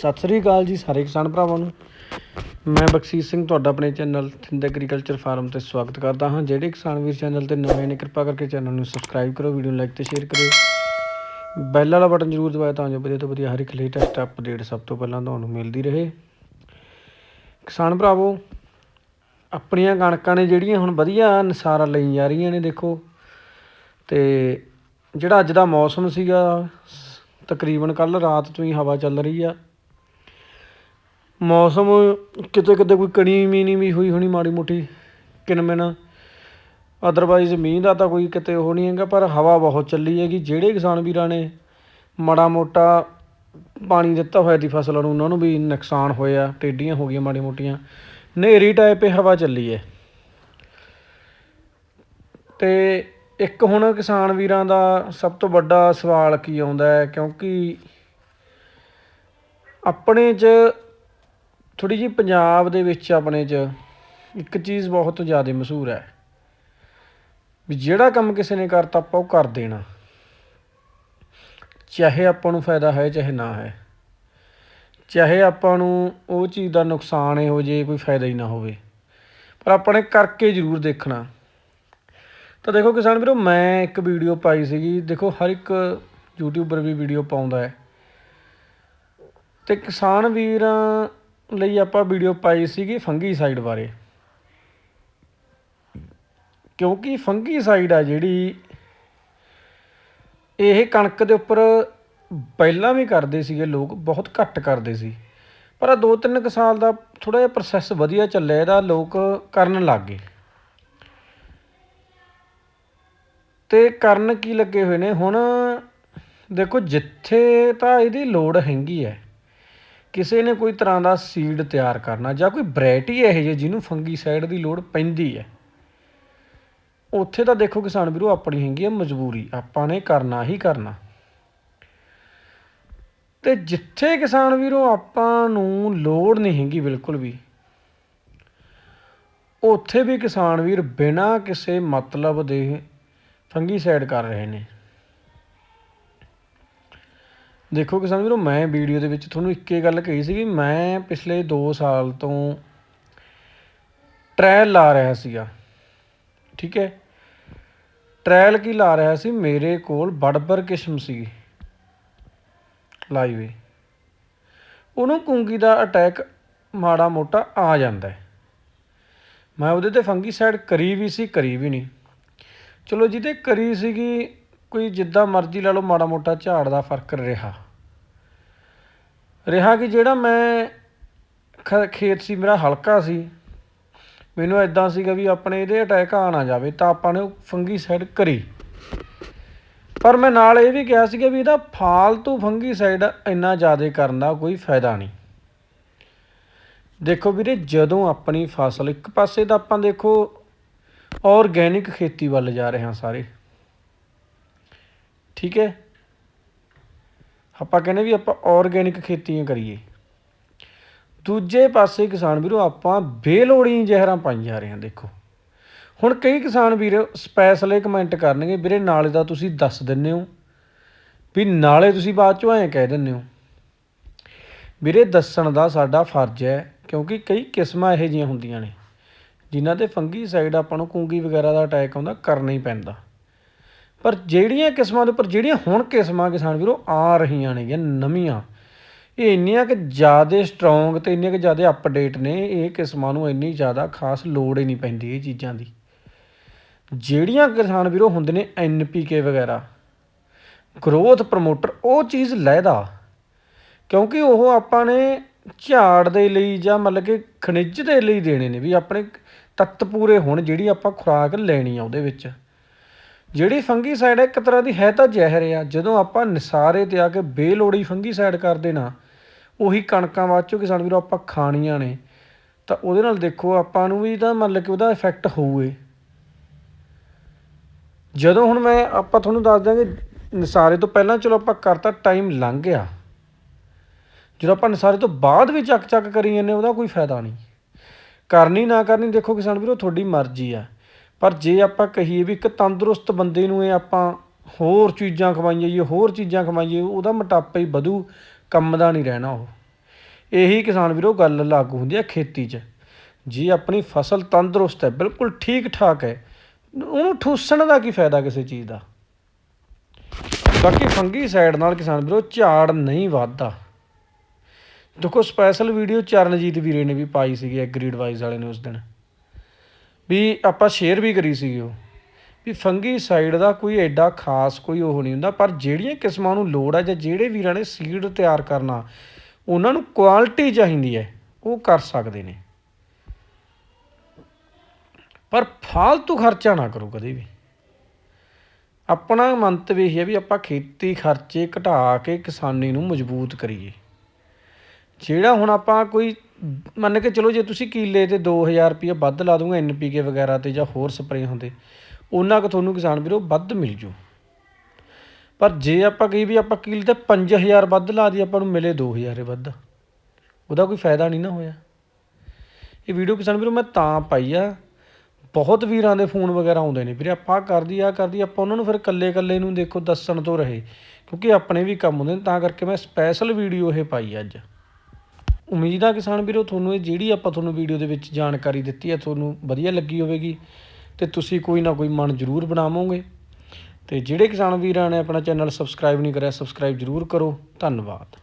ਸਤਿ ਸ੍ਰੀ ਅਕਾਲ ਜੀ ਸਾਰੇ ਕਿਸਾਨ ਭਰਾਵਾਂ ਨੂੰ। ਮੈਂ ਬਖਸ਼ੀਸ਼ ਸਿੰਘ ਤੁਹਾਡਾ ਆਪਣੇ ਚੈਨਲ ਥਿੰਦ ਐਗਰੀਕਲਚਰ ਫਾਰਮ ਤੇ ਸਵਾਗਤ ਕਰਦਾ ਹਾਂ। ਜਿਹੜੇ ਕਿਸਾਨ ਵੀਰ ਚੈਨਲ ਤੇ ਨਵੇਂ ਨੇ, ਕਿਰਪਾ ਕਰਕੇ ਚੈਨਲ ਨੂੰ ਸਬਸਕ੍ਰਾਈਬ ਕਰੋ, ਵੀਡੀਓ ਨੂੰ ਲਾਈਕ ਤੇ ਸ਼ੇਅਰ ਕਰਿਓ। ਬੈਲ ਵਾਲਾ ਬਟਨ ਜ਼ਰੂਰ ਦਬਾਓ ਤਾਂ ਜੋ ਵਧੀਆ ਤੋਂ ਵਧੀਆ ਹਰ ਇੱਕ ਲੇਟੈਸਟ ਅਪਡੇਟ ਸਭ ਤੋਂ ਪਹਿਲਾਂ ਤੁਹਾਨੂੰ ਮਿਲਦੀ ਰਹੇ। ਕਿਸਾਨ ਭਰਾਵੋ, ਆਪਣੀਆਂ ਕਣਕਾਂ ਨੇ ਜਿਹੜੀਆਂ ਹੁਣ ਵਧੀਆ ਨਸਾਰਾ ਲਈ ਜਾ ਰਹੀਆਂ ਨੇ, ਦੇਖੋ। ਤੇ ਜਿਹੜਾ ਅੱਜ ਦਾ ਮੌਸਮ ਸੀਗਾ, ਤਕਰੀਬਨ ਕੱਲ ਰਾਤ ਤੋਂ ਹੀ ਹਵਾ ਚੱਲ ਰਹੀ ਆ। ਮੌਸਮ ਕਿਤੇ ਕਿਤੇ ਕੋਈ ਕਣੀ ਮੀਨੀ ਵੀ ਹੋਈ ਹੋਣੀ, ਮਾੜੀ ਮੋਟੀ ਕਿਨਮਿਨ ਅਦਰਵਾਈਜ਼ ਮੀਂਹ ਦਾ ਤਾਂ ਕੋਈ ਕਿਤੇ ਉਹ ਨਹੀਂ ਹੈਗਾ, ਪਰ ਹਵਾ ਬਹੁਤ ਚੱਲੀ ਹੈਗੀ। ਜਿਹੜੇ ਕਿਸਾਨ ਵੀਰਾਂ ਨੇ ਮਾੜਾ ਮੋਟਾ ਪਾਣੀ ਦਿੱਤਾ ਹੋਇਆ ਦੀ ਫਸਲਾਂ ਨੂੰ, ਉਹਨਾਂ ਨੂੰ ਵੀ ਨੁਕਸਾਨ ਹੋਇਆ, ਟੇਡੀਆਂ ਹੋ ਗਈਆਂ ਮਾੜੀ ਮੋਟੀਆਂ। ਹਨੇਰੀ ਟਾਈਪ ਹੀ ਹਵਾ ਚੱਲੀ ਹੈ। ਤੇ ਇੱਕ ਹੁਣ ਕਿਸਾਨ ਵੀਰਾਂ ਦਾ ਸਭ ਤੋਂ ਵੱਡਾ ਸਵਾਲ ਕੀ ਆਉਂਦਾ ਹੈ, ਕਿਉਂਕਿ ਆਪਣੇ 'ਚ ਥੋੜੀ ਜਿਹੀ ਪੰਜਾਬ ਦੇ ਵਿੱਚ ਆਪਣੇ 'ਚ ਇੱਕ ਚੀਜ਼ ਬਹੁਤ ਜ਼ਿਆਦਾ ਮਸ਼ਹੂਰ ਹੈ ਵੀ ਜਿਹੜਾ ਕੰਮ ਕਿਸੇ ਨੇ ਕਰਤਾ ਆਪਾਂ ਉਹ ਕਰ ਦੇਣਾ। ਚਾਹੇ ਆਪਾਂ ਨੂੰ ਫਾਇਦਾ ਹੈ, ਚਾਹੇ ਨਾ ਹੈ। ਚਾਹੇ ਆਪਾਂ ਨੂੰ ਉਹ ਚੀਜ਼ ਦਾ ਨੁਕਸਾਨ ਹੀ ਹੋ ਜੇ, ਕੋਈ ਫਾਇਦਾ ਹੀ ਨਾ ਹੋਵੇ। ਪਰ ਆਪਾਂ ਨੇ ਕਰਕੇ ਜ਼ਰੂਰ ਦੇਖਣਾ। ਤਾਂ ਦੇਖੋ ਕਿਸਾਨ ਵੀਰੋ, ਮੈਂ ਇੱਕ ਵੀਡੀਓ ਪਾਈ ਸੀਗੀ। ਦੇਖੋ ਹਰ ਇੱਕ ਯੂਟਿਊਬਰ ਵੀ ਵੀਡੀਓ ਪਾਉਂਦਾ ਹੈ। ਤੇ ਕਿਸਾਨ ਵੀਰਾਂ ਲਈ ਆਪਾਂ ਵੀਡੀਓ ਪਾਈ ਸੀਗੀ ਫੰਗੀ ਸਾਈਡ ਬਾਰੇ। ਕਿਉਂਕਿ ਫੰਗੀ ਸਾਈਡ ਆ ਜਿਹੜੀ, ਇਹ ਕਣਕ ਦੇ ਉੱਪਰ ਪਹਿਲਾਂ ਵੀ ਕਰਦੇ ਸੀਗੇ ਲੋਕ, ਬਹੁਤ ਘੱਟ ਕਰਦੇ ਸੀ। ਪਰ ਆ ਦੋ ਤਿੰਨ ਕੁ ਸਾਲ ਦਾ ਥੋੜਾ ਜਿਹਾ ਪ੍ਰੋਸੈਸ ਵਧੀਆ ਚੱਲਿਆ, ਇਹਦਾ ਲੋਕ ਕਰਨ ਲੱਗ ਗਏ। ਤੇ ਕਰਨ ਕੀ ਲੱਗੇ ਹੋਏ ਨੇ? ਹੁਣ ਦੇਖੋ, ਜਿੱਥੇ ਤਾਂ ਇਹਦੀ ਲੋੜ ਹੈਗੀ ਹੈ ਕਿਸੇ ਨੇ ਕੋਈ ਤਰ੍ਹਾਂ ਦਾ ਸੀਡ ਤਿਆਰ ਕਰਨਾ ਜਾਂ ਕੋਈ ਵੈਰਾਈਟੀ ਇਹ ਜਿਹੀ ਜਿਹਨੂੰ ਫੰਗੀਸਾਈਡ ਦੀ ਲੋੜ ਪੈਂਦੀ ਹੈ। ਉੱਥੇ ਤਾਂ ਦੇਖੋ ਕਿਸਾਨ ਵੀਰੋ, ਆਪਣੀ ਹੈਗੀ ਹੈ ਮਜਬੂਰੀ, ਆਪਾਂ ਨੇ ਕਰਨਾ ਹੀ ਕਰਨਾ। ਤੇ ਜਿੱਥੇ ਕਿਸਾਨ ਵੀਰੋ, ਆਪਾਂ ਨੂੰ ਲੋੜ ਨਹੀਂ ਹੈਗੀ ਬਿਲਕੁਲ ਵੀ, ਉੱਥੇ ਵੀ ਕਿਸਾਨ ਵੀਰ ਬਿਨਾਂ ਕਿਸੇ ਮਤਲਬ ਦੇ ਫੰਗੀਸਾਈਡ ਕਰ ਰਹੇ ਨੇ। ਦੇਖੋ ਕਿਸਾਨ ਵੀਰੋ, ਮੈਂ ਵੀਡੀਓ ਦੇ ਵਿੱਚ ਤੁਹਾਨੂੰ ਇੱਕੇ ਗੱਲ ਕਹੀ ਸੀ ਕਿ ਮੈਂ ਪਿਛਲੇ 2 ਸਾਲ ਤੋਂ ਟ੍ਰਾਇਲ ਲਾ ਰਿਹਾ ਸੀਗਾ, ਠੀਕ ਹੈ? ਟ੍ਰਾਇਲ ਕੀ ਲਾ ਰਿਹਾ ਸੀ? ਮੇਰੇ ਕੋਲ ਬੜਬਰ ਕਿਸਮ ਸੀ ਲਾਈ ਹੋਈ ਉਹਨੂੰ ਕੁੰਗੀ ਦਾ ਅਟੈਕ ਮਾੜਾ ਮੋਟਾ ਆ ਜਾਂਦਾ ਮੈਂ ਉਹਦੇ ਤੇ ਫੰਗੀਸਾਈਡ ਕਰੀ ਵੀ ਸੀ, ਕਰੀ ਵੀ ਨਹੀਂ। ਚਲੋ ਜਿਹਦੇ ਕਰੀ ਸੀਗੀ ਕੋਈ ਜਿੱਦਾਂ ਮਰਜ਼ੀ ਲਾ ਲਓ ਮਾੜਾ ਮੋਟਾ ਝਾੜ ਦਾ ਫ਼ਰਕ ਰਿਹਾ। ਰਿਹਾ ਕਿ ਜਿਹੜਾ ਮੈਂ ਖੇਤ ਸੀ, ਮੇਰਾ ਹਲਕਾ ਸੀ, ਮੈਨੂੰ ਐਦਾਂ ਸੀਗਾ ਵੀ ਆਪਣੇ ਇਹਦੇ ਅਟੈਕ ਆ ਨਾ ਜਾਵੇ ਤਾਂ ਆਪਾਂ ਨੇ ਫੰਗੀਸਾਈਡ ਕਰੀ। ਪਰ ਮੈਂ ਨਾਲ ਇਹ ਵੀ ਕਿਹਾ ਸੀਗਾ ਵੀ ਇਹਦਾ ਫਾਲਤੂ ਫੰਗੀਸਾਈਡ ਇੰਨਾ ਜ਼ਿਆਦਾ ਕਰਨ ਦਾ ਕੋਈ ਫਾਇਦਾ ਨਹੀਂ। ਦੇਖੋ ਵੀਰੇ, ਜਦੋਂ ਆਪਣੀ ਫਸਲ ਇੱਕ ਪਾਸੇ ਤਾਂ ਆਪਾਂ ਦੇਖੋ ਆਰਗੈਨਿਕ ਖੇਤੀ ਵੱਲ ਜਾ ਰਹੇ ਹਾਂ ਸਾਰੇ। ਠੀਕ ਹੈ? ਆਪਾਂ ਕਹਿੰਦੇ ਵੀ ਆਪਾਂ ਆਰਗੈਨਿਕ ਖੇਤੀਆਂ ਕਰੀਏ। ਦੂਜੇ ਪਾਸੇ ਕਿਸਾਨ ਵੀਰੋ, ਆਪਾਂ ਬੇਲੋੜੀ ਜ਼ਹਿਰਾਂ ਪਾਈ ਜਾ ਰਹੇ ਹਾਂ, ਦੇਖੋ। ਹੁਣ ਕਈ ਕਿਸਾਨ ਵੀਰ ਸਪੈਸ਼ਲੇ ਕਮੈਂਟ ਕਰਨਗੇ, ਵੀਰੇ ਨਾਲੇ ਦਾ ਤੁਸੀਂ ਦੱਸ ਦਿੰਦੇ ਹੋ। ਵੀ ਨਾਲੇ ਤੁਸੀਂ ਬਾਅਦ ਚੋਂ ਐਂ ਕਹਿ ਦਿੰਦੇ ਹੋ। ਵੀਰੇ ਦੱਸਣ ਦਾ ਸਾਡਾ ਫਰਜ਼ ਹੈ, ਕਿਉਂਕਿ ਕਈ ਕਿਸਮਾਂ ਇਹੋ ਜਿਹੀਆਂ ਹੁੰਦੀਆਂ ਨੇ, ਜਿਨ੍ਹਾਂ ਤੇ ਫੰਗੀ ਸਾਈਡ ਆਪਾਂ ਨੂੰ ਕੂੰਗੀ ਵਗੈਰਾ ਦਾ ਅਟੈਕ ਆਉਂਦਾ, ਕਰਨਾ ਹੀ ਪੈਂਦਾ। ਪਰ ਜਿਹੜੀਆਂ ਕਿਸਮਾਂ ਦੇ ਉੱਪਰ, ਜਿਹੜੀਆਂ ਹੁਣ ਕਿਸਮਾਂ ਕਿਸਾਨ ਵੀਰੋ ਆ ਰਹੀਆਂ ਨੇਗੀਆਂ, ਨਵੀਆਂ। ਇਹ ਇੰਨੀਆਂ ਕਿ ਜ਼ਿਆਦਾ ਸਟਰੋਂਗ ਤੇ ਇੰਨੀਆਂ ਕਿ ਜ਼ਿਆਦਾ ਅਪਡੇਟ ਨੇ, ਇਹ ਕਿਸਮਾਂ ਨੂੰ ਇੰਨੀ ਜ਼ਿਆਦਾ ਖਾਸ ਲੋੜ ਹੀ ਨਹੀਂ ਪੈਂਦੀ ਇਹ ਚੀਜ਼ਾਂ ਦੀ। ਜਿਹੜੀਆਂ ਕਿਸਾਨ ਵੀਰੋ ਹੁੰਦੇ ਨੇ ਐਨਪੀਕੇ ਵਗੈਰਾ ਗਰੋਥ ਪ੍ਰਮੋਟਰ ਉਹ ਚੀਜ਼ ਲੈਦਾ। ਕਿਉਂਕਿ ਉਹ ਆਪਾਂ ਨੇ ਝਾੜ ਦੇ ਲਈ ਜਾਂ ਮਤਲਬ ਕਿ ਖਣਿਜ ਦੇ ਲਈ ਦੇਣੇ ਨੇ ਵੀ ਆਪਣੇ ਤੱਤ ਪੂਰੇ ਹੋਣ ਜਿਹੜੀ ਆਪਾਂ ਖੁਰਾਕ ਲੈਣੀ ਆ ਉਹਦੇ ਵਿੱਚ। ਜਿਹੜੀ ਫੰਗੀਸਾਈਡ ਹੈ ਇੱਕ ਤਰ੍ਹਾਂ ਦੀ ਹੈ ਤਾਂ ਜ਼ਹਿਰ ਆ, ਜਦੋਂ ਆਪਾਂ ਨਿਸਾਰੇ ਤੇ ਆ ਕੇ ਬੇਲੋੜੀ ਫੰਗੀਸਾਈਡ ਕਰਦੇ ਨਾ, ਉਹੀ ਕਣਕਾਂ ਬਾਅਦ ਚੋਂ ਕਿਸਾਨ ਵੀਰੋ ਆਪਾਂ ਖਾਣੀਆਂ ਨੇ। ਤਾਂ ਉਹਦੇ ਨਾਲ ਦੇਖੋ, ਆਪਾਂ ਨੂੰ ਵੀ ਤਾਂ ਮਤਲਬ ਕਿ ਉਹਦਾ ਇਫੈਕਟ ਹੋਊਏ। ਜਦੋਂ ਹੁਣ ਮੈਂ, ਆਪਾਂ ਤੁਹਾਨੂੰ ਦੱਸ ਦਿਆਂਗੇ, ਨਿਸਾਰੇ ਤੋਂ ਪਹਿਲਾਂ ਚਲੋ ਆਪਾਂ ਕਰਤਾ ਟਾਈਮ ਲੰਘ ਗਿਆ। ਜਦੋਂ ਆਪਾਂ ਨਿਸਾਰੇ ਤੋਂ ਬਾਅਦ ਵੀ ਚੱਕ ਚੱਕ ਕਰੀ ਜਾਂਦੇ ਉਹਦਾ ਕੋਈ ਫਾਇਦਾ ਨਹੀਂ। ਕਰਨੀ ਨਾ ਕਰਨੀ, ਦੇਖੋ ਕਿਸਾਨ ਵੀਰੋ, ਤੁਹਾਡੀ ਮਰਜ਼ੀ ਆ। ਪਰ ਜੇ ਆਪਾਂ ਕਹੀਏ ਵੀ ਇੱਕ ਤੰਦਰੁਸਤ ਬੰਦੇ ਨੂੰ ਇਹ ਆਪਾਂ ਹੋਰ ਚੀਜ਼ਾਂ ਖਵਾਈਏ ਹੋਰ ਚੀਜ਼ਾਂ ਖਵਾਈਏ, ਉਹਦਾ ਮੋਟਾਪਾ ਹੀ ਵਧੂ, ਕੰਮ ਦਾ ਨਹੀਂ ਰਹਿਣਾ ਉਹ। ਇਹੀ ਕਿਸਾਨ ਵੀਰੋ ਗੱਲ ਲਾਗੂ ਹੁੰਦੀ ਹੈ ਖੇਤੀ 'ਚ। ਜੇ ਆਪਣੀ ਫਸਲ ਤੰਦਰੁਸਤ ਹੈ, ਬਿਲਕੁਲ ਠੀਕ ਠਾਕ ਹੈ, ਉਹਨੂੰ ਠੂਸਣ ਦਾ ਕੀ ਫਾਇਦਾ ਕਿਸੇ ਚੀਜ਼ ਦਾ? ਬਾਕੀ ਫੰਗੀ ਸਾਈਡ ਨਾਲ ਕਿਸਾਨ ਵੀਰੋ, ਝਾੜ ਨਹੀਂ ਵੱਧਦਾ। ਦੇਖੋ ਸਪੈਸ਼ਲ ਵੀਡੀਓ ਚਰਨਜੀਤ ਵੀਰੇ ਨੇ ਵੀ ਪਾਈ ਸੀਗੀ ਐਗਰੀ ਐਡਵਾਈਸ ਵਾਲੇ ਨੇ ਉਸ ਦਿਨ। ਵੀ ਆਪਾਂ ਸ਼ੇਅਰ ਵੀ ਕਰੀ ਸੀਗੀ ਉਹ। ਵੀ ਫੰਗੀ ਸਾਈਡ ਦਾ ਕੋਈ ਐਡਾ ਖਾਸ ਕੋਈ ਉਹ ਨਹੀਂ ਹੁੰਦਾ, ਪਰ ਜਿਹੜੀਆਂ ਕਿਸਮਾਂ ਨੂੰ ਲੋੜ ਹੈ ਜਾਂ ਜਿਹੜੇ ਵੀਰਾਂ ਨੇ ਸੀਡ ਤਿਆਰ ਕਰਨਾ, ਉਹਨਾਂ ਨੂੰ ਕੁਆਲਿਟੀ ਚਾਹੀਦੀ ਹੈ, ਉਹ ਕਰ ਸਕਦੇ ਨੇ। ਪਰ ਫਾਲਤੂ ਖਰਚਾ ਨਾ ਕਰੋ ਕਦੇ ਵੀ। ਆਪਣਾ ਮੰਤਵ ਇਹ ਹੈ ਵੀ ਆਪਾਂ ਖੇਤੀ ਖਰਚੇ ਘਟਾ ਕੇ ਕਿਸਾਨੀ ਨੂੰ ਮਜ਼ਬੂਤ ਕਰੀਏ। ਜਿਹੜਾ ਹੁਣ ਆਪਾਂ ਕੋਈ ਮੰਨ ਕੇ ਚਲੋ ਜੇ ਤੁਸੀਂ ਕੀਲੇ ਤੇ 2000 ਰੁਪਏ ਵੱਧ ਲਾ ਦੂੰਗਾ ਐਨਪੀਕੇ ਵਗੈਰਾ ਤੇ ਜਾਂ ਹੋਰ ਸਪਰੇਅ ਹੁੰਦੇ, ਉਹਨਾਂ ਕੁ ਤੁਹਾਨੂੰ ਕਿਸਾਨ ਵੀਰੋ ਵੱਧ ਮਿਲ ਜੂ। ਪਰ ਜੇ ਆਪਾਂ ਕਹੀ ਵੀ ਆਪਾਂ ਕਿੱਲੇ ਤੇ 5000 ਵੱਧ ਲਾ ਦੀ ਆਪਾਂ ਨੂੰ ਮਿਲੇ 2000 ਹੀ ਵੱਧ। ਉਹਦਾ ਕੋਈ ਫਾਇਦਾ ਨਹੀਂ ਨਾ ਹੋਇਆ। ਇਹ ਵੀਡੀਓ ਕਿਸਾਨ ਵੀਰੋ ਮੈਂ ਤਾਂ ਪਾਈ ਆ। ਬਹੁਤ ਵੀਰਾਂ ਦੇ ਫੋਨ ਵਗੈਰਾ ਆਉਂਦੇ ਨੇ। ਵੀਰੇ ਆਪਾਂ ਆਹ ਕਰਦੀ ਆ ਕਰਦੀ, ਆਪਾਂ ਉਹਨਾਂ ਨੂੰ ਫਿਰ ਕੱਲੇ ਕੱਲੇ ਨੂੰ ਦੇਖੋ, ਦੱਸਣ ਤੋਂ ਰਹੇ। ਕਿਉਂਕਿ ਆਪਣੇ ਵੀ ਕੰਮ ਹੁੰਦੇ ਨੇ, ਤਾਂ ਕਰਕੇ ਮੈਂ ਸਪੈਸ਼ਲ ਵੀਡੀਓ ਇਹ ਪਾਈ ਅੱਜ। ਉਮੀਦ ਆ ਕਿਸਾਨ ਵੀਰੋ, ਤੁਹਾਨੂੰ ਇਹ ਜਿਹੜੀ ਆਪਾਂ ਤੁਹਾਨੂੰ ਵੀਡੀਓ ਦੇ ਵਿੱਚ ਜਾਣਕਾਰੀ ਦਿੱਤੀ ਹੈ ਤੁਹਾਨੂੰ ਵਧੀਆ ਲੱਗੀ ਹੋਵੇਗੀ ਤੇ ਤੁਸੀਂ ਕੋਈ ਨਾ ਕੋਈ ਮਨ ਜ਼ਰੂਰ ਬਣਾਵੋਗੇ। ਤੇ ਜਿਹੜੇ ਕਿਸਾਨ ਵੀਰਾਂ ਨੇ ਆਪਣਾ ਚੈਨਲ ਸਬਸਕ੍ਰਾਈਬ ਨਹੀਂ ਕਰਿਆ, ਸਬਸਕ੍ਰਾਈਬ ਜ਼ਰੂਰ ਕਰੋ। ਧੰਨਵਾਦ।